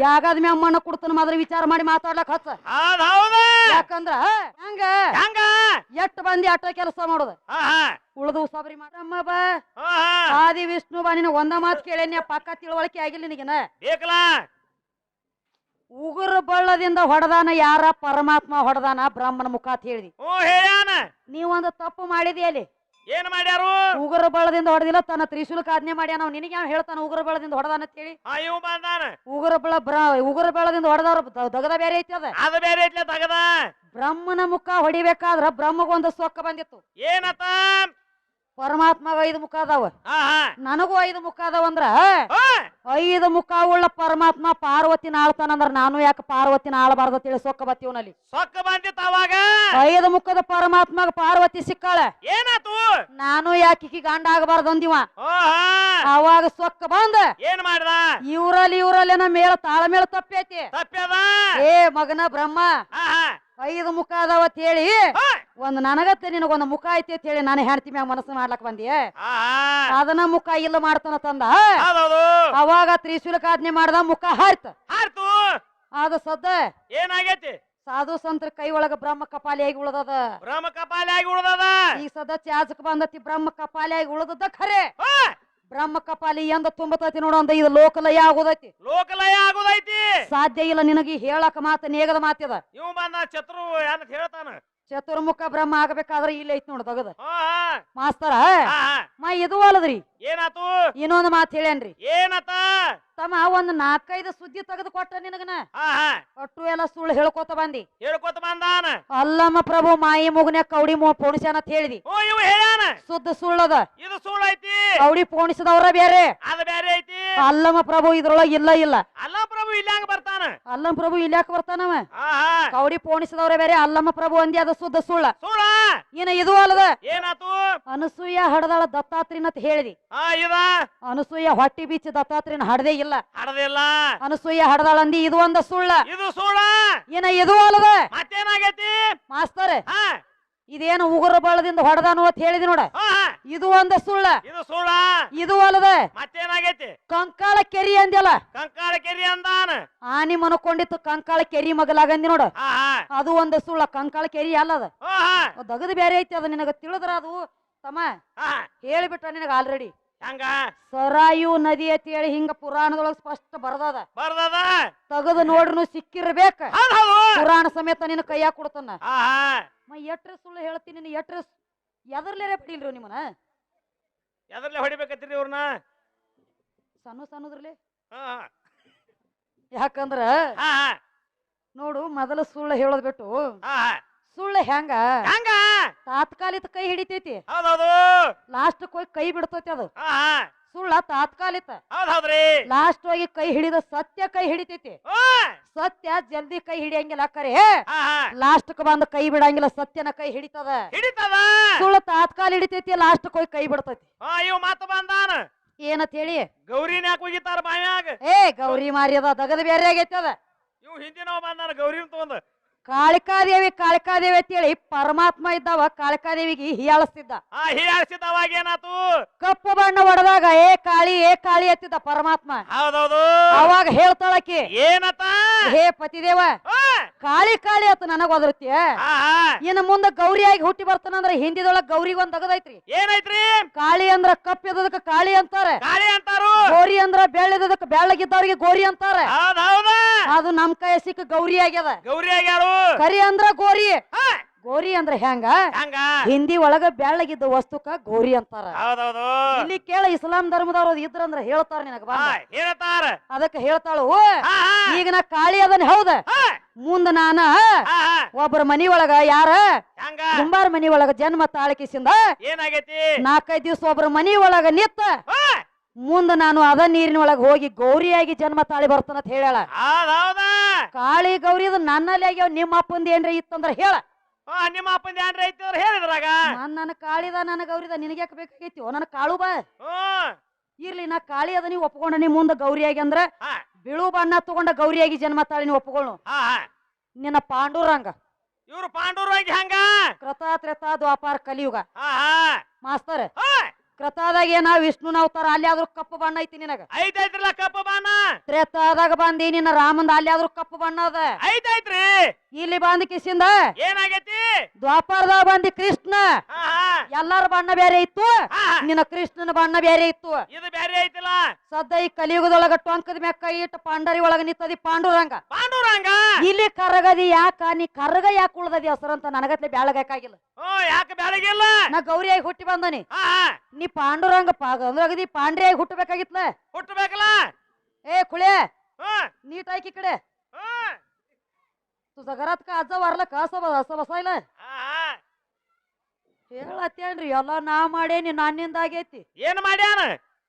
ಜಾಗದ ಮ್ಯಾಗ ಮಣ್ಣ ಕೊಡ್ತಾನ ಮಾತ್ರ ವಿಚಾರ ಮಾಡಿ ಮಾತಾಡ್ಲಕ್ ಹಚ್ಚ. ಹೌದ ಯಾಕಂದ್ರ ಹಂಗ? ಹಂಗ? ಎಷ್ಟ್ ಬಂದಿ ಅಟ್ಟ ಕೆಲಸ ಮಾಡುದ? ಉಳ್ದು ಸಬರಿ ಮಾಡಮ್ಮ ಬಾ. ಆದಿ ವಿಷ್ಣು ಬಾ ನಿನಗ ಒಂದ ಮಾತು ಕೇಳೇನಿ ಪಕ್ಕ ತಿಳುವಳಿಕೆ ಆಗಿಲ್ಲ ನಿನಗಿನ? ಬೇಕಲ್ಲ? ಉಗುರು ಬಳ್ಳದಿಂದ ಹೊಡೆದಾನ ಯಾರ ಪರಮಾತ್ಮ ಹೊಡೆದಾನ? ಬ್ರಾಹ್ಮಣ ಮುಖ ಅಂತ ಹೇಳಿದಿ ನೀವೊಂದು ತಪ್ಪು ಮಾಡಿದಿ ಅಲ್ಲಿ ಏನ್ ಮಾಡ್ಯಾರು? ಉಗುರು ಬಳದಿಂದ ಹೊಡೆದಿಲ್ಲ ತನ್ನ ತ್ರಿಶೂಲ್ ಆಜ್ಞೆ ಮಾಡ್ಯಾನ ನಿನಗೆ ಯಾವ ಹೇಳ್ತಾನ ಉಗುರ ಬಳದಿಂದ ಹೊಡೆದಾನ ಅಂತ ಹೇಳಿ ಹಾ ಇವ್ ಬಂದಾನ. ಉಗುರು ಬಳ ಬ್ರ ಉಗುರ ಬಳದಿಂದ ಹೊಡೆದವ್ರ ದಗದ ಬೇರೆ ಐತಿ ಅದ. ಅದು ಬೇರೆ ಐತ್ಲ ದಗದ. ಬ್ರಹ್ಮನ ಮುಖ ಹೊಡಿಬೇಕಾದ್ರ ಬ್ರಹ್ಮಗೊಂದು ಸೊಕ್ಕ ಬಂದಿತ್ತು. ಏನತ್ತ ಪರಮಾತ್ಮಗ ಐದು ಮುಖ ಅದಾವ. ನನಗೂ ಐದು ಮುಖ ಅದಾವ ಅಂದ್ರ ಐದು ಮುಖ ಉಳ್ಳ ಪರಮಾತ್ಮ ಪಾರ್ವತಿನ ಆಳ್ತಾನಂದ್ರ ನಾನು ಯಾಕೆ ಪಾರ್ವತಿನ ಆಳಬಾರ್ದ ತಿಳಿ ಸೊಕ್ಕ ಬತ್ತೀವನಲ್ಲಿ ಸೊಕ್ಕ ಬಂದಿತ್ತ ಅವಾಗ. ಐದು ಮುಖದ ಪರಮಾತ್ಮಗ ಪಾರ್ವತಿ ಸಿಕ್ಕಾಳೆ. ಏನಾತು? ನಾನು ಯಾಕೆ ಈಕಿ ಗಂಡ ಆಗಬಾರ್ದು ಅಂದಿವ. ಅವಾಗ ಸೊಕ್ಕ ಬಂದ. ಏನ್ ಮಾಡ್ದ? ಇವ್ರಲ್ಲಿ ಇವ್ರಲ್ಲೇನ ಮೇಳ ತಾಳಮೇಳ ತಪ್ಪೈತಿ. ತಪ್ಪ್ಯದ ಏ ಮಗನ ಬ್ರಹ್ಮ. ಐದು ಮುಖ ಅದಾವ ಅಂತ ಹೇಳಿ ಒಂದು ನನಗತ್ತೆ ನಿನಗೊಂದು ಮುಖ ಐತಿ ಅಂತ ಹೇಳಿ ನಾನು ಹೆಂಡತಿ ಮ್ಯಾಗ ಮನಸ್ಸು ಮಾಡ್ಲಕ್ ಬಂದಿ. ಅದನ್ನ ಮುಖ ಇಲ್ಲ ಮಾಡ್ತಾನ ತಂದ. ಅವಾಗ ತ್ರಿಶೂಲಕ ಆಜ್ಞೆ ಮಾಡ್ದ ಮುಖ ಹಾರ್ತ. ಹಾರ್ತು! ಅದ ಸದ್ದ ಏನಾಗೈತಿ? ಸಾಧು ಸಂತರ ಕೈ ಒಳಗ ಬ್ರಹ್ಮ ಕಪಾಲಿಯಾಗಿ ಉಳದದ. ಬ್ರಹ್ಮ ಕಪಾಲಿ ಆಗಿ ಉಳ್ದದ? ಈ ಸದ ಚಾಚಕ್ ಬಂದತಿ ಬ್ರಹ್ಮ ಕಪಾಲಿಯಾಗಿ ಉಳದದ ಖರೆ. ಬ್ರಹ್ಮ ಕಪಾಲಿ ಎಂದ ತುಂಬತೈತಿ ನೋಡು ಅಂದ ಇದು ಲೋಕಲಯ ಆಗೋದೈತಿ ಲೋಕಲಯ ಆಗೋದೈತಿ ಸಾಧ್ಯ ಇಲ್ಲ ನಿನಗೆ ಹೇಳಕ ಮಾತ ನೇಗದ ಮಾತಿದ ಇವ ಬಂದ ಚತುರು ಅಂತ ಹೇಳ್ತಾನ? ಚತುರ್ಮುಖ ಬ್ರಹ್ಮ ಆಗಬೇಕಾದ್ರೆ ಇಲ್ಲಿ ಐತಿ ನೋಡು ತಗದ. ಮಾಸ್ತರ ಮಾ ಇದು ಅಲ್ಲದ್ರಿ. ಏನಾತು? ಇನ್ನೊಂದು ಮಾತು ಹೇಳ್ಯಾನ್ರಿ. ಏನತ್ತ ತಮ್ಮ ಒಂದ್ ನಾಲ್ಕೈದು ಸುದ್ದಿ ತೆಗೆದು ಕೊಟ್ಟ ನಿನಗನ? ಹಾ ಹಾ. ಒಟ್ಟು ಎಲ್ಲ ಸುಳ್ಳು ಹೇಳ್ಕೊತ ಬಂದಿ. ಹೇಳ್ಕೊತ ಬಂದಾನ. ಅಲ್ಲಮ್ಮ ಪ್ರಭು ಮಾಯಿ ಮುಗನೆ ಕೌಡಿ ಮೋ ಪೋಣಿಸ್ಯಾನ ಅಂತ ಹೇಳಿದಿ. ಓ ಇವ ಹೇಳ್ಯಾನ. ಸುದ್ದ ಸುಳ್ಳದ. ಇದು ಸುಳ್ಳು ಐತಿ ಕೌಡಿ ಪೋಣಿಸಿದವ್ರ ಬೇರೆ ಅದ ಬೇರೆ ಐತಿ. ಅಲ್ಲಮ್ಮ ಪ್ರಭು ಇದ್ರೊಳಗ ಇಲ್ಲ ಇಲ್ಲ. ಅಲ್ಲ ಪ್ರಭು ಇಲ್ಯಾಂಗ ಬರ್ತಾನ? ಅಲ್ಲಮ್ಮ ಪ್ರಭು ಇಲ್ಲಾಕ ಬರ್ತಾನವ ಹಾ ಹಾ. ಕೌಡಿ ಪೋಣಿಸಿದವ್ರ ಬೇರೆ ಅಲ್ಲಮ್ಮ ಪ್ರಭು ಅಂದಿ ಅದ ಸುದ್ದ ಸುಳ್ಳ. ಸುಳ್ಳ? ಏನ ಇದು ಅಲ್ಲದ. ಏನಾತು? ಅನಸೂಯ ಹಡದಾಳ ದತ್ತಾತ್ರಿನ ಅಂತ ಹೇಳಿದಿ. ಹಾ ಇದ? ಅನಸೂಯ ಹೊಟ್ಟಿ ಬೀಚ್ ದತ್ತಾತ್ರಿನ ಹಡದೇ ಇಲ್ಲ. ಹಡದಿಲ್ಲ. ಅನಸೂಯ ಹಡದಾಳ ಅಂದಿ ಇದು ಒಂದ ಸುಳ್ಳ. ಇದು ಸುಳ್ಳ. ಏನ ಇದು ಅಲ್ಲದ? ಮತ್ತೇನಾಗೈತಿ? ಮಾಸ್ತರ್ ಇದೇನು ಉಗುರ ಬಳದಿಂದ ಹೊಡೆದಾನು ಅಂತ ಹೇಳಿದಿ ನೋಡ. ಇದು ಒಂದ ಸುಳ್ಳ. ಇದು ಸುಳ್ಳ. ಇದು ಅಲ್ಲದ? ಮತ್ತೇನಾಗೈತಿ? ಕಂಕಾಳ ಕೆರಿ ಅಂದ್ಯಲ್ಲ? ಕಂಕಾಳ ಕೆರಿ ಅಂದಾನ. ಆನಿ ಮನಕೊಂಡಿತ್ತು ಕಂಕಾಳ ಕೆರಿ ಮಗಲಾಗಂದಿ ನೋಡ. ಅದು ಒಂದ ಸುಳ್ಳ ಕಂಕಾಳ ಕೆರಿ ಅಲ್ಲದ. ದಗದು ಬೇರೆ ಐತಿ ಅದು ನಿನಗ ತಿಳಿದ್ರ ಅದು. ತಮ್ಮ ಹೇಳಿಬಿಟ್ಟ ನಿನಗ ಆಲ್ರೆಡಿ ಹಂಗ? ಸರಾಯು ನದಿ ಅಂತ ಹೇಳಿ ಹಿಂಗ ಪುರಾಣದೊಳಗ ಸ್ಪಷ್ಟ ಬರ್ದದ. ಬರ್ದದ? ತಗದು ನೋಡ್ರು ಸಿಕ್ಕಿರ್ಬೇಕ. ಪುರಾಣ ಸಮೇತ ನಿನ್ನ ಕೈಯಾಗ ಕೊಡ್ತಾನ. ಎಟ್ರ ಹಾ ಮ ಎಟ್ರೆ ಸುಳ್ಳು ಹೇಳ್ತೀನಿ ನಿನ್ನ ಎಟ್ರ ಎದರ್ಲೇರೆ ಬಿಡಿಲ್ರಿ ನಿಮ್ಮನ ಎದರ್ಲೆ ಹೊಡಿಬೇಕತ್ತೀರಿ ಇವ್ರನ್ನ? ಸಣ್ಣ ಸಣ್ಣದ್ರಲ್ಲಿ ಯಾಕಂದ್ರ ನೋಡು ಮೊದಲ ಸುಳ್ಳು ಹೇಳೋದ್ ಬಿಟ್ಟು ಸುಳ್ಳು ಹೆಂಗ ಹಂಗ ತಾತ್ಕಾಲಿಕ ಕೈ ಹಿಡಿತೈತಿ. ಹೌದೌದು. ಲಾಸ್ಟ್ ಹೋಗಿ ಕೈ ಬಿಡ್ತೈತಿ ಅದು. ಹಾ ಸುಳ್ಳ ತಾತ್ಕಾಲಿಕ. ಲಾಸ್ಟ್ ಹೋಗಿ ಕೈ ಹಿಡಿದ ಸತ್ಯ ಕೈ ಹಿಡಿತೈತಿ. ಸತ್ಯ ಜಲ್ದಿ ಕೈ ಹಿಡಿಯಂಗಿಲ್ಲ ಕರೆ. ಲಾಸ್ಟ್ ಬಂದ ಕೈ ಬಿಡಂಗಿಲ್ಲ ಸತ್ಯನ ಕೈ ಹಿಡಿತದ. ಹಿಡಿತದ? ಸುಳ್ಳು ತಾತ್ಕಾಲ ಹಿಡಿತೈತಿ ಲಾಸ್ಟ್ ಹೋಗಿ ಕೈ ಬಿಡ್ತೈತಿ. ಹಾ ಇವ್ ಮಾತು ಬಂದಾನ? ಏನಂತ ಹೇಳಿ? ಗೌರಿನ ಯಾಕೆ ಹೋಗಿತ್ತಾರ ಬಾವ್ಯಾಗ ಏ ಗೌರಿ ಮಾರಿಯದ ದಗದ ಬೇರೆ ಆಗೈತಿ ಅದ. ಇವ್ ಹಿಂದಿನವ ಬಂದಾನ ಗೌರಿನ ತಗೊಂಡ್ ಕಾಳಿಕಾದೇವಿ ಕಾಳಿಕಾದೇವಿ ಅಂತೇಳಿ ಪರಮಾತ್ಮ ಇದ್ದಾವ ಕಾಳಿಕಾದೇವಿಗೆ ಹೀಯಾಳಿಸ್ತಿದ್ದ. ಆ ಹೀಯಾಳ್ಸಿದ ಅವಾಗ ಏನಾತು? ಕಪ್ಪು ಬಣ್ಣ ಹೊಡೆದಾಗ ಏ ಕಾಳಿ ಏ ಕಾಳಿ ಅತ್ತಿದ್ದ ಪರಮಾತ್ಮ. ಹೌದೌದು. ಅವಾಗ ಹೇಳ್ತಾಳಕಿ ಏನತ್ತ ಹೇ ಪತಿದೇವ ಕಾಳಿ ಕಾಳಿ ಅತ್ತ ನನಗ ಒದರ್ತಿಯ ಆ, ಆ. ಇನ್ನು ಮುಂದ ಗೌರಿಯಾಗಿ ಹುಟ್ಟಿ ಬರ್ತಾನಂದ್ರ ಹಿಂದಿದೊಳಗ ಗೌರಿಗೆ ಒಂದ್ ತಗದೈತ್ರಿ ಏನೈತ್ರಿ? ಕಾಳಿ ಅಂದ್ರ ಕಪ್ಪಿದದಕ್ಕ ಕಾಳಿ ಅಂತಾರೆ. ಕಾಳಿ ಅಂತಾರು? ಗೋರಿ ಅಂದ್ರ ಬೆಳ್ಳದದಕ್ಕ ಬೆಳ್ಳಗಿದ್ದವ್ರಿಗೆ ಗೋರಿ ಅಂತಾರೆ. ಹೌದ್ ಹೌದ. ಅದು ನಮ್ ಕೈ ಸಿಕ್ಕ ಗೌರಿ ಆಗ್ಯದ. ಗೌರಿ ಆಗ್ಯಾರು ಕರಿ ಅಂದ್ರ ಗೋರಿ. ಗೋರಿ ಅಂದ್ರ ಹೆಂಗ? ಹಂಗ? ಹಿಂದಿ ಒಳಗ ಬೆಳ್ಳಗಿದ್ದ ವಸ್ತುಕ ಗೋರಿ ಅಂತಾರ. ಹೌದೌದು. ಇಲ್ಲಿ ಕೇಳ ಇಸ್ಲಾಂ ಧರ್ಮದವ್ರು ಇದ್ರಂದ್ರ ಹೇಳ್ತಾರ ನಿನಗ ಬಾ ಹೇಳ್ತಾರ. ಅದಕ್ಕ ಹೇಳ್ತಾಳು ಈಗ ನಾ ಕಾಳಿ ಅದನ್ ಹೌದ? ಮುಂದ ನಾನ ಒಬ್ಬರ ಮನಿ ಒಳಗ ಯಾರ? ಹಂಗ? ಕುಂಬಾರ ಮನಿ ಒಳಗ ಜನ್ಮ ತಾಳಕಿಸಿಂದ ಏನಾಗೈತಿ? ನಾಲ್ಕೈದ್ ದಿವ್ಸ ಒಬ್ಬರ ಮನಿ ಒಳಗ ನಿತ್ತ ಮುಂದ ನಾನು ಅದ ನೀರಿನ ಒಳಗೆ ಹೋಗಿ ಗೌರಿಯಾಗಿ ಜನ್ಮ ತಾಳಿ ಬರ್ತಾನ ಅಂತ ಹೇಳ ಕಾಳಿ ಗೌರಿ ಅದು ನನ್ನಲ್ಲಿ ಆಗ್ಯಾವ ನಿಮ್ಮ ಅಪ್ಪಂದ ಏನ್ರ ಇತ್ತಂದ್ರ ಹೇಳ. ನಿಮ್ಮ ಅಪ್ಪಂದ ಏನ್ರ ಅವ್ರು ಹೇಳಿದ್ರಾಗ ನಾನ್ ನನ್ನ ಕಾಳಿದ ನನ್ನ ಗೌರಿದ ನಿನಗೆ ಯಾಕೆ ಬೇಕಾಗೈತಿ? ನನ್ನ ಕಾಳು ಬಾ. ಇರ್ಲಿ ನಾ ಕಾಳಿ ಅದ ನೀವು ಒಪ್ಕೊಂಡ ನೀ ಮುಂದ ಗೌರಿಯಾಗಿ ಅಂದ್ರ ಬಿಳು ಬಣ್ಣ ತಗೊಂಡ ಗೌರಿಯಾಗಿ ಜನ್ಮ ತಾಳಿ ನೀವು ಒಪ್ಕೊಳ್ಳು ನಿನ್ನ ಪಾಂಡುರಂಗ. ಇವ್ರು ಪಾಂಡುರಂಗ ಹಂಗ? ಕೃತ ತ್ರೇತ ದ್ವಾಪಾರ ಕಲಿಯುಗ. ಮಾಸ್ತರ್. ಕೃತಾದಾಗ ಏನ ವಿಷ್ಣುನ ಅವತಾರ ಅಲ್ಲಿ ಆದ್ರೂ ಕಪ್ಪು ಬಣ್ಣ ಐತಿ ನಿನಗ. ಐತೈತ್ರಲ್ಲ ಕಪ್ಪ ಬಣ್ಣ? ತ್ರೇತಾದಾಗ ಬಂದಿ ನಿನ್ನ ರಾಮಂದ ಅಲ್ಲಿ ಆದ್ರೂ ಕಪ್ಪು ಬಣ್ಣ ಅದ. ಐತೈತ್ರಿ? ಇಲ್ಲಿ ಬಂದ ಕಿಸಿಂದ ಏನಾಗೈತಿ? ದ್ವಾಪರದಾಗ ಬಂದಿ ಕೃಷ್ಣ. ಎಲ್ಲಾರ ಬಣ್ಣ ಬೇರೆ ಇತ್ತು ಹಾ, ಹಾ. ನಿನ್ನ ಕೃಷ್ಣನ ಬಣ್ಣ ಬೇರೆ ಇತ್ತು ಇದು ಬ್ಯಾರೆ ಐತಿಲ್ಲ ಸದ್ದ ಈ ಕಲಿಯುಗದೊಳಗ ಟೊಂಕದ ಮೆಕ್ಕ ಇಟ್ಟು ಪಾಂಡರಿ ಒಳಗ ನಿಂತದಿ ಪಾಂಡುರಂಗ ಪಾಂಡುರಂಗ ಇಲ್ಲಿ ಕರಗದಿ ಯಾಕ ನೀ ಕರಗ ಯಾಕೆ ಉಳ್ದದಿ ಹೆಸರಂತ ನನಗತ್ಲೆ ಬ್ಯಾಳಗಾಕಾಗಿಲ್ಲ ಓ ಯಾಕೆ ಬ್ಯಾಳಗಿಲ್ಲ ನಾ ಗೌರಿಯಾಗಿ ಹುಟ್ಟಿ ಬಂದನಿ ಹಾ ಹಾ ನೀ ಪಾಂಡುರಂಗ ಪಾಗ ಅಂದ್ರಾಗದಿ ಪಾಂಡ್ರಿಯಾಗಿ ಹುಟ್ಟಬೇಕಾಗಿತ್ಲ ಹುಟ್ಟಬೇಕಲ್ಲ ए खुळे ಹ್ಮ್ नीट आहे की इकडे ಹ್ಮ್ तुझं घरात का आजा वारलं का असं बस- असं बसायला ಹಾ ಹಾ ಹೇಳತ್ತೇನ್ರಿ ಎಲ್ಲ ನಾ ಮಾಡೇನಿ ನನ್ನಿಂದ ಆಗೈತಿ. ಏನ್ ಮಾಡ್ಯಾನ?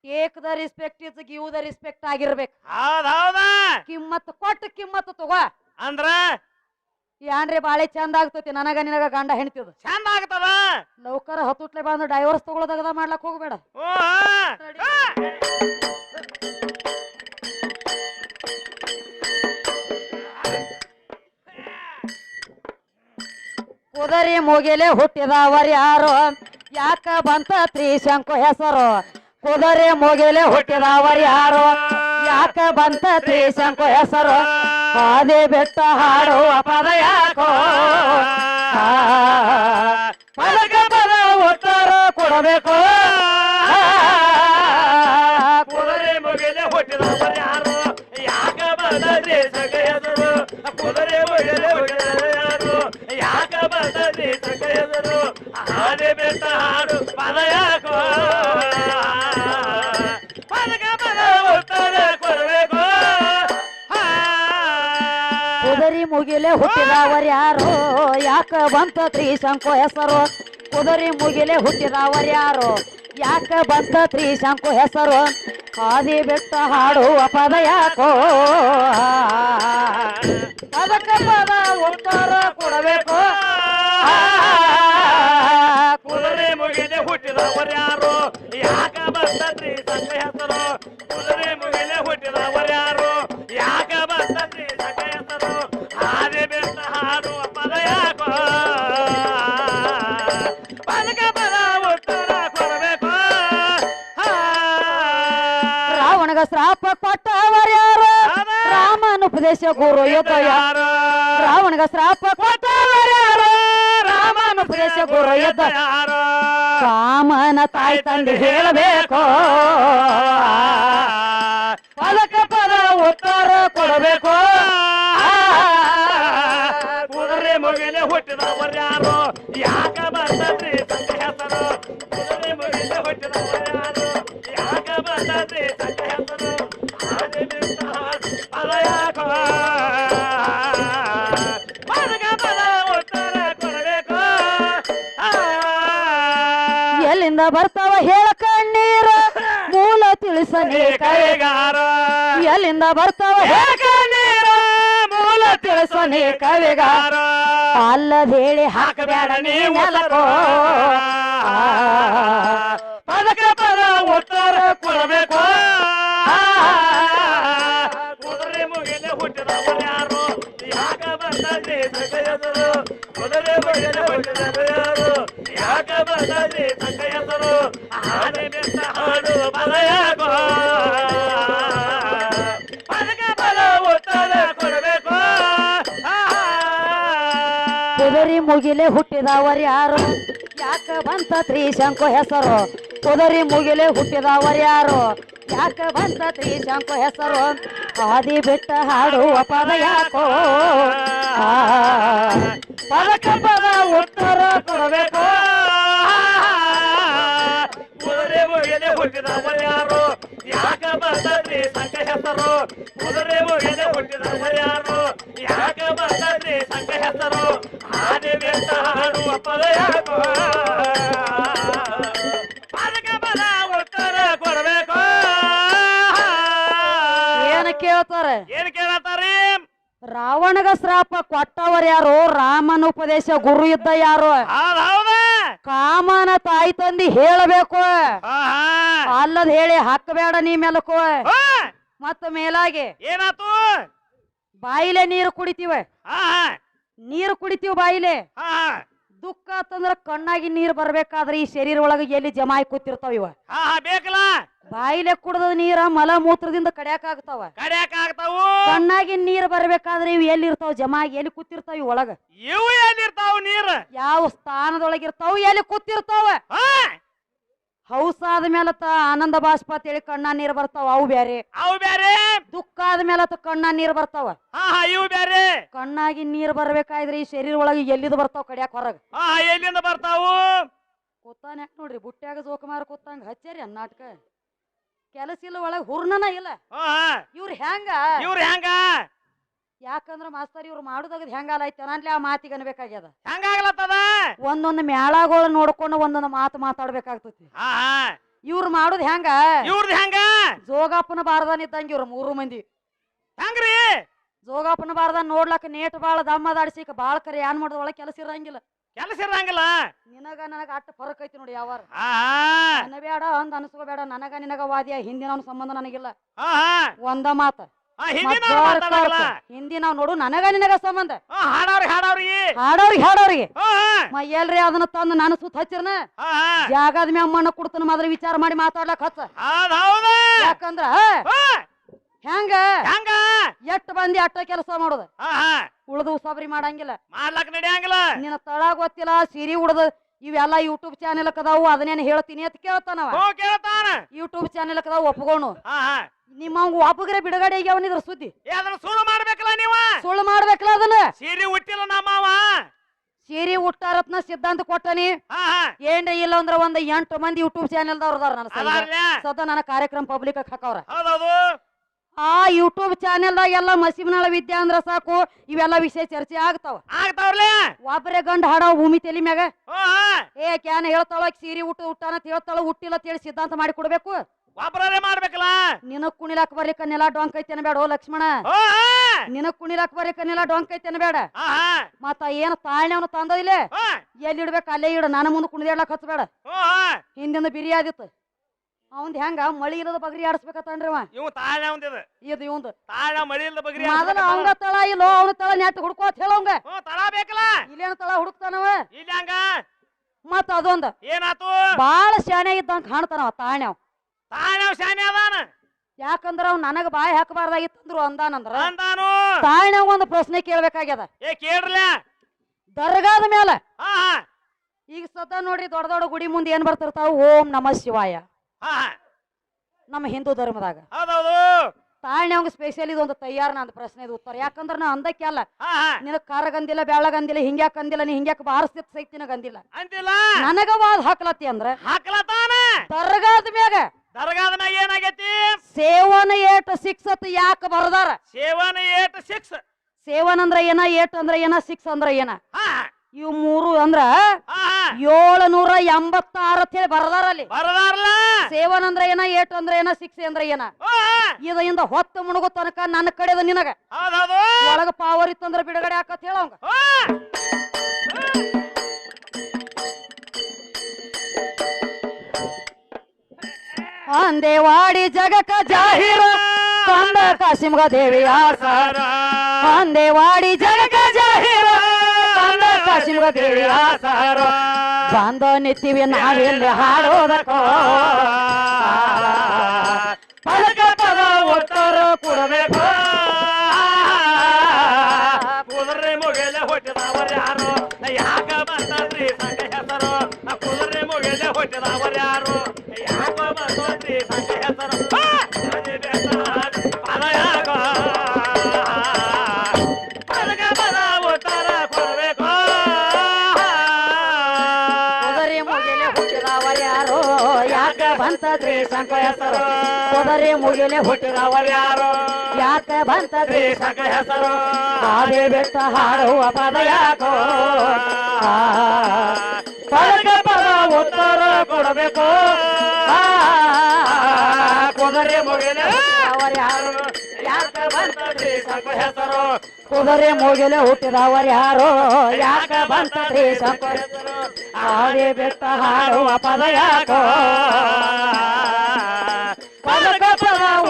Take the respect is give the respect ಆಗಿರ್ಬೇಕು. ಹೌದ್ ಹೌದಾ. ಕಿಮ್ಮತ್ ಕೊಟ್ಟು ಕಿಮ್ಮತ್ ತಗೋ. ಅಂದ್ರ? ಏನ್ರಿ ಬಾಳೆ ಚಂದ ಆಗ್ತೈತಿ ನನಗ ನಿನಗ ಗಂಡ ಹೆಣ್ತಿದ್ ಚಂದ ಆಗ್ತದ? ನೌಕರ ಹತ್ತುಟ್ಲೆ ಬಂದು ಡೈವರ್ಸ್ ತಗೊಳೋದಗದ ಮಾಡ್ಲಕ್ ಹೋಗ್ಬೇಡ. ಕುದರಿ ಮುಗಿಲೆ ಹುಟ್ಟಿದವರು ಯಾರು? ಯಾಕ ಬಂತ ತ್ರಿಶಂಕು ಹೆಸರು? ಕುದರಿ ಮುಗಿಲೆ ಹುಟ್ಟಿದವರು ಯಾರು? ಯಾಕ ಬಂತ ತ್ರಿಶಂಕು ಹೆಸರು? ಕಾದೆ ಬೆಟ್ಟ ಹಾಡುವ ಪದ ಯಾಕೋ? ಪದಕ ಪದ ಉತ್ತರ ಕೊಡಬೇಕು. ಕುದುರೆ ಮುಗಿಲೆ ಹುಟ್ಟಿದವರು ಯಾರು? ಯಾಕ ಬಂತ ಸಗ ಹೆಸರು? ಕುದುರೆ ಮುಗಿಲೆ ಹೆಸರು ಹಾಡಿ ಬೆಟ್ಟ ಹಾಡು ಪದಯಾಕೋ ಪದಕ ಪದ ಉತ್ತರ ಕೊಡಬೇಕು. ಕುದರಿ ಮುಗಿಲೆ ಹುಟ್ಟಿದವರು ಯಾರು? ಯಾಕ ಬಂತ ತ್ರಿಶಂಕು ಹೆಸರು? ಕುದರಿ ಮುಗಿಲೆ ಹುಟ್ಟಿದವರು ಯಾರು? ಯಾಕ ಬಂತ ತ್ರಿಶಂಕು ಹೆಸರು? ಹಾದಿ ಬೆಟ್ಟ ಹಾಡುವ ಪದ ಯಾಕೋ ಅದಕ್ಕೆ ಪದ ಉತ್ತರ ಕೊಡಬೇಕು. ಹೆಸರು ಕುದುರೆ ಮುಗಿಲೆ ಯಾರು ಯಾಕ ಹೆಸರು? ಹಾದಿ ಬೆಟ್ಟ ಹಾಡು ಪದ ಯಾಕೋ? ಪದಕ ಪದ ಉತ್ತರ ಕೊಡಬೇಕು. ರಾವಣಗ ಶ್ರಾಪ ಕೊಟ್ಟವರ್ಯಾರು? ರಾಮನ ಉಪದೇಶ ಗುರು ಯೋತ ಯಾರು? ರಾವಣಗ ಶ್ರಾಪ ಕೊಟ್ಟವರು ಯಾರು ರಾಮನ ಉಪದೇಶ ಗುರು ಕಾಮನ ತಾಯಿ ತಂದೆ ಹೇಳಬೇಕು. ಪದಕ ಪದ ಉತ್ತರ ಕೊಡಬೇಕು. ಕುದುರೆ ಮುಗಿಲೆ ಹುಟ್ಟಿದವರು ಯಾರು? ಯಾಕ ಎಲ್ಲಿಂದ ಬರ್ತಾವ ಹೇಳ ನೀರು ಮೂಲ ತಿಳಿಸನಿ ಕವಿಗಾರ ಅಲ್ಲದ ಹೇಳಿ ಹಾಕಬೇಡ ನೀ ನೆಲಕೋ ಪದಕ ಪದ ಉತ್ತರ ಕೊಡಬೇಕು ಕುದುರೆ ಮುಗಿಲೆ ಹುಟ್ಟಿದವರು ಯಾರು ಯಾಕ ಬಂದದ್ರಿ ಸಂಗಯದರು ಕುದುರೆ ಮುಗಿಲೆ ಹುಟ್ಟಿದವರು ಯಾರು ಯಾಕ ಬಂದದ್ರಿ ಸಂಗಯದರು ಆನೆ ಬೆಟ್ಟ ಹಾಡು ಪದ ಕುದುರಿ ಮುಗಿಲೆ ಹುಟ್ಟಿದವರು ಯಾರು? ಯಾಕ ಬಂತ ತ್ರಿಶಂಕು ಹೆಸರು? ಕುದರಿ ಮುಗಿಲೆ ಹುಟ್ಟಿದವರು ಯಾರು? ಯಾಕ ಬಂತ ತ್ರಿಶಂಕು ಹೆಸರು? ಆದಿ ಬಿಟ್ಟ ಹಾಡುವ ಪದ ಯಾಕೋ? ಪದಕ ಪದ ಉತ್ತರ ಕೊಡಬೇಕು. ಕುದುರೆ ಮುಗಿಲೆ ಹುಟ್ಟಿದವರು ಯಾರು? ಯಾಕ ಬಂದದ್ರಿ ಸಂಘ ಹೆಸರು? ಕುದುರೆ ಮುಗಿಲೆ ಹುಟ್ಟಿದ ಯಾರು? ಯಾಕ ಬಂದದ್ರಿ ಸಂಘ ಹೆಸರು? ಆನೆ ಬೆಟ್ಟ ಹಾಡುವ ಪದ ಯಾಕೋ ಪದಕ ಪದ ಉತ್ತರ ಕೊಡಬೇಕು ಏನ್ ಕೇಳ್ತಾರೆ? ಏನ್ ಕೇಳತ್ತಾರಿ ರಾವಣಗ ಶ್ರಾಪ ಕೊಟ್ಟವರು ಯಾರು? ರಾಮನ ಉಪದೇಶ ಗುರು ಇದ್ದ ಯಾರು? ಕಾಮನ ತಾಯಿ ತಂದಿ ಹೇಳಬೇಕು. ಅಲ್ಲದ ಹೇಳಿ ಹಾಕಬೇಡ ನೀ ಮೆಲಕು. ಹಾ. ಮತ್ತ ಮೇಲಾಗಿ ಏನಾತು? ಬಾಯಿಲೆ ನೀರು ಕುಡಿತೀವ. ನೀರು ಕುಡಿತೀವಿ ಬಾಯಿಲೆ. ಹಾ. ದುಃಖ ಅಂತಂದ್ರ ಕಣ್ಣಾಗಿ ನೀರ್ ಬರ್ಬೇಕಾದ್ರೆ ಈ ಶರೀರ ಒಳಗ ಎಲ್ಲಿ ಜಮಾ ಆಗಿ ಕೂತಿರ್ತಾವ ಇವ? ಹಾ ಹಾ ಬೇಕಲ್ಲ. ಬಾಯಿಲೆ ಕುಡ್ದ ನೀರ ಮಲ ಮೂತ್ರದಿಂದ ಕಡ್ಯಾಕ ಆಗ್ತಾವ. ಕಡ್ಯಾಕ ಆಗ್ತಾವು. ಕಣ್ಣಾಗಿ ನೀರ್ ಬರ್ಬೇಕಾದ್ರೆ ಇವು ಎಲ್ಲಿ ಇರ್ತಾವ ಜಮಾ ಆಗಿ ಎಲ್ಲಿ ಕೂತಿರ್ತಾವ ಇವ್ ಒಳಗ? ಇವು ಎಲ್ಲಿರ್ತಾವ ನೀರ್? ಯಾವ ಸ್ಥಾನದೊಳಗಿರ್ತಾವ ಎಲ್ಲಿ ಕೂತಿರ್ತಾವ? ಹೌಸ ಆದ ತ ಆನಂದ ಬಾಷ್ಪ ಅಂತೇಳಿ ಕಣ್ಣ ನೀರ್ ಬರ್ತಾವ ಅವು ಬ್ಯಾರೆ. ಅವು ಬ್ಯಾರೆ. ದುಃಖ ಆದ ತ ಕಣ್ಣ ನೀರ್ ಬರ್ತಾವ. ಇವು ಬ್ಯಾರೆ. ಕಣ್ಣಾಗಿ ನೀರ್ ಬರ್ಬೇಕಾದ್ರೆ ಈ ಶರೀರ ಒಳಗೆ ಎಲ್ಲಿದ್ ಬರ್ತಾವ ಕಡಿಯಾಕ ಹೊರಗ? ಎಲ್ಲಿಂದ ಬರ್ತಾವು? ಕೂತಾನ ಯಾಕೆ ನೋಡ್ರಿ ಬುಟ್ಟ್ಯಾಗ ಜೋಕುಮಾರ ಕೂತಂಗ ಹಚ್ಚಾರಿ ಹಚ್ಚರಿ ನಾಟಕ ಕೆಲಸ ಇಲ್ಲ ಒಳಗ ಹುರ್ನನ ಇಲ್ಲ. ಇವ್ರ ಹೆಂಗ ಇವ್ರ ಹೆಂಗ ಯಾಕಂದ್ರ ಮಾಸ್ತರ್ ಇವ್ರು ಮಾಡುದಾಗ ಹೆಂಗಾಲ ಅನ್ಲಿ ಆ ಮಾತಿಗೆ ಅನ್ಬೇಕಾಗ್ಯದ. ಹೆಂಗಾಗ್ಲತ್ತದ? ಒಂದೊಂದು ಮೇಳಗಳು ನೋಡ್ಕೊಂಡು ಒಂದೊಂದು ಮಾತು ಮಾತಾಡ್ಬೇಕಾಗ್ತತಿ. ಇವ್ರು ಮಾಡುದ್ ಹೆಂಗ? ಇವ್ರದ್ ಹೆಂಗ? ಜೋಗಪ್ಪನ ಬಾರದಾನ ಇದ್ದಂಗ ಇವ್ರು ಮೂರು ಮಂದಿ. ಹೆಂಗ್ರಿ? ಜೋಗಪ್ಪನ ಬಾರದಾನ ನೋಡ್ಲಕ್ಕ ನೇಟ್ ಬಾಳ ದಮ್ಮದಾಡ್ಸಿಕ ಬಾಳ ಕರೆ ಏನ್ ಮಾಡೋದ್ ಒಳಗೆ ಕೆಲಸ ಇರಂಗಿಲ್ಲ. ಕೆಲಸ ಇರಂಗಿಲ್ಲ? ನಿನಗ ನನಗ ಅಟ್ಟ ಫರಕ್ ಐತಿ ನೋಡಿ ಯಾವಾರ. ನನ ಬೇಡ ಅಂತ ಅನ್ಸ್ಕೋಬೇಡ ನನಗ ನಿನಗ ವಾದಿಯ ಹಿಂದಿನ ಸಂಬಂಧ ನನಗಿಲ್ಲ. ಒಂದ ಮಾತ. ಹಿಂದಿ ನಾವ್ ನೋಡು ನನಗ ನಿನಗ ಸಂಬಂಧ. ಹಾಡೋರಿಗೆ. ಹಾಡೋರಿಗೆ ಎಲ್ರಿ ಅದನ್ನ ತಂದು ನಾನು ಸುತ್ತ ಹಚ್ಚಿರ್ನ? ಜಾಗದ ಮ್ಯಾಗ ಮಣ್ಣ ಕೊಡ್ತಾನ ಮಾತ್ರ ವಿಚಾರ ಮಾಡಿ ಮಾತಾಡ್ಲಕ್ ಹಚ್ಚ. ಯಾಕಂದ್ರ ಹೆಂಗ? ಹೆಂಗ? ಎಷ್ಟ್ ಬಂದಿ ಅಟ್ಟ ಕೆಲಸ ಮಾಡುದು. ಉಳ್ದು ಸಬರಿ ಮಾಡಂಗಿಲ್ಲ. ಮಾಡ್ಲಕ್ ನಡೆಯಂಗಿಲ್ಲ. ನಿನ್ನ ತಳ ಗೊತ್ತಿಲ್ಲ ಸಿರಿ ಉಡ್ದು ಇವೆಲ್ಲ ಯೂಟ್ಯೂಬ್ ಚಾನೆಲ್ ಕದಾವು ಅದನ್ನೇನು ಹೇಳ್ತೀನಿ ಅಂತ ಕೇಳ್ತಾನವ. ಕೇಳ್ತಾನ. ಯೂಟ್ಯೂಬ್ ಚಾನೆಲ್ ಕದಾವು ಒಪ್ಕೋಣು ಹಾ ಹಾ. ನಿಮ್ಮ ಒಪ್ಪಗ್ರೆ ಬಿಡುಗಡೆ ಆಗ್ಯಾವನಿದ್ರ ಸುದ್ದಿ? ಏ ಅದನ್ನ ಸುಳ್ಳು ಮಾಡ್ಬೇಕಲ್ಲ ನೀವ? ಸುಳ್ಳು ಮಾಡ್ಬೇಕಲ್ಲ ಅದನ್ನ? ಸೀರೆ ಹುಟ್ಟಿಲ್ಲ ನಮ್ಮವ ಸೀರಿ ಉಟ್ಟಾರತ್ನ ಸಿದ್ಧಾಂತ ಕೊಟ್ಟನಿ. ಹಾ ಹಾ. ಏನ್ರಿ ಇಲ್ಲ ಅಂದ್ರ ಒಂದ್ ಎಂಟು ಮಂದಿ ಯೂಟ್ಯೂಬ್ ಚಾನೆಲ್ ದವ್ರದಾರ ನನ್ನ. ಅದಾರ್ಲೆ? ಸದಾ ನನ್ನ ಕಾರ್ಯಕ್ರಮ ಪಬ್ಲಿಕ್ ಹಾಕವ್ರ. ಹೌದೌದು. ಆ ಯೂಟ್ಯೂಬ್ ಚಾನೆಲ್ದಾಗ ಎಲ್ಲ ಮಸೀಬ್ನಾಳ ವಿದ್ಯಾ ಅಂದ್ರ ಸಾಕು ಇವೆಲ್ಲ ವಿಷಯ ಚರ್ಚೆ ಆಗ್ತಾವ. ಆಗ್ತಾವ್ರಲೆ ಒಬ್ಬರೇ ಗಂಡ ಹಾಡೋ ಭೂಮಿ ತೆಲಿ ಮ್ಯಾಗ. ಏ ಕ್ಯಾನ್ ಹೇಳ್ತಾಳ ಸೀರಿ ಊಟ ಊಟನ ಅಂತ ಹೇಳ್ತಾಳ ಹುಟ್ಟಿಲ್ಲ ತಿಳಿ ಸಿದ್ಧಾಂತ ಮಾಡಿ ಕೊಡ್ಬೇಕು. ಒಬ್ಬರೇ ಮಾಡ್ಬೇಕಲ್ಲ? ನಿನಗ್ ಕುಣಿಲಾಕ್ ಬರ್ಲಿಕ್ಕ ನೆಲ ಡೊಂಕ್ ಐತೇನ ಬೇಡ ಓ ಲಕ್ಷ್ಮಣ. ನಿನಗ್ ಕುಣಿಲಾಕ್ ಬರ್ಲಿಕ್ಕ ನೆಲ ಡೊಂಕ್ ಐತೇನ ಬೇಡ ಮತ್ತ ಏನ್ ತಾಳ್ನೆ ಅವನು ತಂದದಿಲ್ಲ ಎಲ್ಲಿ ಇಡ್ಬೇಕು ಅಲ್ಲೇ ಇಡ ನಾನು ಮುಂದೆ ಕುಣಿದಾಡ್ಲಕ್ ಹಚ್ಚಬೇಡ. ಹೋ ಹಾ. ಹಿಂದಿಂದ ಬಿರಿಯಾದಿತ್ತು ಅವಂದ್ ಹೆಂಗ ಮಳಿ ಇಲ್ಲದ ಬಗ್ರಿ ಆಡಿಸ್ಬೇಕತ್ತನ್ರಿ ಅವ ಇವ್ ತಾಳ ಒಂದಿದ ಇದು. ಇವಂದು. ತಾಳ ಮಳಿ ಇಲ್ದ ಬಗ್ರಿ ಮೊದಲ ಅವಂಗ ತಳ ಇಲ್ಲೋ ಅವನ ತಳ ನೆಟ್ ಹುಡ್ಕೋತ್ ಹೇಳವಂಗ ಹ್ಞೂ ತಳ ಬೇಕಲ್ಲ. ಇಲ್ಲೇನ ತಳ ಹುಡುಕ್ತಾನವ? ಇಲ್ಲಿ ಹಂಗ. ಮತ್ತ ಅದೊಂದ. ಏನಾತು? ಬಾಳ ಶಾನೆ ಇದ್ದಂಗ ಕಾಣ್ತಾನವ ತಾಳ್ನೆ ಅವ. ತಾಣ್ಯಾವ ಶಾನೆ ಅದಾನ. ಯಾಕಂದ್ರ ಅವ್ ನನಗ ಬಾಯಿ ಹಾಕಬಾರ್ದಾಗಿತ್ತಂದ್ರು ಅಂದಾನಂದ್ರ. ಅಂದಾನು. ತಾಳ್ನೆ ಒಂದು ಪ್ರಶ್ನೆ ಕೇಳ್ಬೇಕಾಗ್ಯದ. ಏ ಕೇಳ್ರಲ್ಲ ದರ್ಗಾದ ಮೇಲೆ. ಈಗ ಸದಾ ನೋಡ್ರಿ ದೊಡ್ಡ ದೊಡ್ಡ ಗುಡಿ ಮುಂದೆ ಏನ್ ಬರ್ತಿರ್ತಾವ? ಓಂ ನಮ ಶಿವಾಯ. ಹಾ ಹಾ. ನಮ್ಮ ಹಿಂದೂ ಧರ್ಮದಾಗ. ಹೌದೌದು. ತಾಳ್ನೆ ಅವಂಗ ಸ್ಪೆಷಲ್ ಇದು ಒಂದು ತಯಾರ ನಂದು ಪ್ರಶ್ನೆ ಇದು ಉತ್ತರ. ಯಾಕಂದ್ರ ನಾ ಅಂದಕ್ಕೆ ಅಲ್ಲ. ಹಾ ಹಾ. ನಿನಗ್ ಕರಗಂದಿಲ್ಲ ಬೆಳಗಂದಿಲ್ಲ ಹಿಂಗ್ಯಾಕ್ ಅಂದಿಲ್ಲ ನೀ ಹಿಂಗ್ಯಾಕ್ ಬಾರಿಸ್ತಿತ್ ಸೈತಿ ನಿನಗಂದಿಲ್ಲ ಅಂತಿಲ್ಲ ನನಗ ವಾದ ಹಾಕ್ಲತ್ತಿ ಅಂದ್ರ ಹಾಕ್ಲತಾನ ದರ್ಗಾದ ಮ್ಯಾಗ ದರ್ಗಾದ ಮ್ಯಾಗ ಏನಾಗೈತಿ? ಸೇವನ ಏಟ್ ಸಿಕ್ಸ್ ಅತ್ ಯಾಕ ಬರ್ದಾರ? ಸೇವನ ಏಟ್ ಸಿಕ್ಸ್. ಸೇವನ್ ಅಂದ್ರ ಏನ ಏಟ್ ಅಂದ್ರ ಏನ ಸಿಕ್ಸ್ ಅಂದ್ರ ಏನ? ಹಾ. ಇವ್ ಮೂರು ಅಂದ್ರ ಹಾ ಹಾ ಏಳು ನೂರ ಎಂಬತ್ತಾರು ಅಂತ ಹೇಳಿ ಬರ್ದಾರ ಅಲ್ಲಿ. ಬರದಾರಲ್ಲ ಸೇವನ್ ಅಂದ್ರ ಏನ ಏಟ್ ಅಂದ್ರ ಏನ ಸಿಕ್ಸ್ ಅಂದ್ರ ಏನ? ಇದರಿಂದ ಹೊತ್ತು ಮುಣಗೋ ತನಕ ನನ್ನ ಕಡೆದ ನಿನಗ. ಒಳಗ ಪಾವರ್ ಇತ್ತಂದ್ರ ಬಿಡುಗಡೆ ಆಕತ್ ಹೇಳವಂಗ ಹಾ ಅಂದೇವಾಡಿ ಜಗಕ ಜಾಹೀರ ಕಂದ ಕಾಸಿಮ್ಗ ದೇವಿಯ ಸಾರ ಅಂದೇವಾಡಿ ಜಗಕ ಕಂದ ಕಾಸಿಮ್ಗ ದೇವಿಯ ಸಾರ ಬಂದ ನಿಂತೀವಿ ನಾವೆಲ್ಲಿ ಹಾಡೋದಕ್ಕೋ. ಪದಕ ಪದ ಉತ್ತರ ಕೊಡಬೇಕು. ಕುದುರೆ ಮುಗಿಲೆ ಹೊಟ್ಟಿದವರು ಯಾರು? ಯಾಕ ಬಂದ್ರಿ ಸಂಘ ಹೆಸರು? ಕುದುರೆ ಮುಗಿಲೆ ಹೊಟ್ಟಿದವರು ಯಾರು? ಬಂತದ್ರಿ ಶಂಕ ಹೆಸರು ಕುದುರೆ ಮುಗಿಲೆ ಹುಟ್ಟಿದವ ಯಾರು ಯಾಕ ಬಂತದ್ರಿ ಸಂಘ ಹೆಸರು ಹಾಗೆ ಬೆಟ್ಟ ಹಾಡುವ ಪದ ಯಾಕೋ ಆ, ಪದಕ ಪದ ಉತ್ತರ ಕೊಡಬೇಕು ಆ, ಕುದುರೆ ಮುಗಿಲೆ ಹುಟ್ಟಿದವರು ಯಾರು ಯಾಕ ಬಂತದ್ರಿ ಸಂಘ ಹೆಸರು ಕುದುರೆ ಮುಗಿಲೆ ಹುಟ್ಟಿದವರು ಯಾರೋ ಯಾಕ ಬಂತದ್ರಿ ಶಂಕ ಹೆಸರು ಹಾಗೆ ಬೆಟ್ಟ ಹಾಡುವ ಪದ ಯಾಕೋ ಪದಕ ಪದ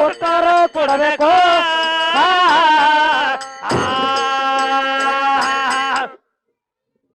ಉತ್ತರ ಕೊಡಬೇಕು.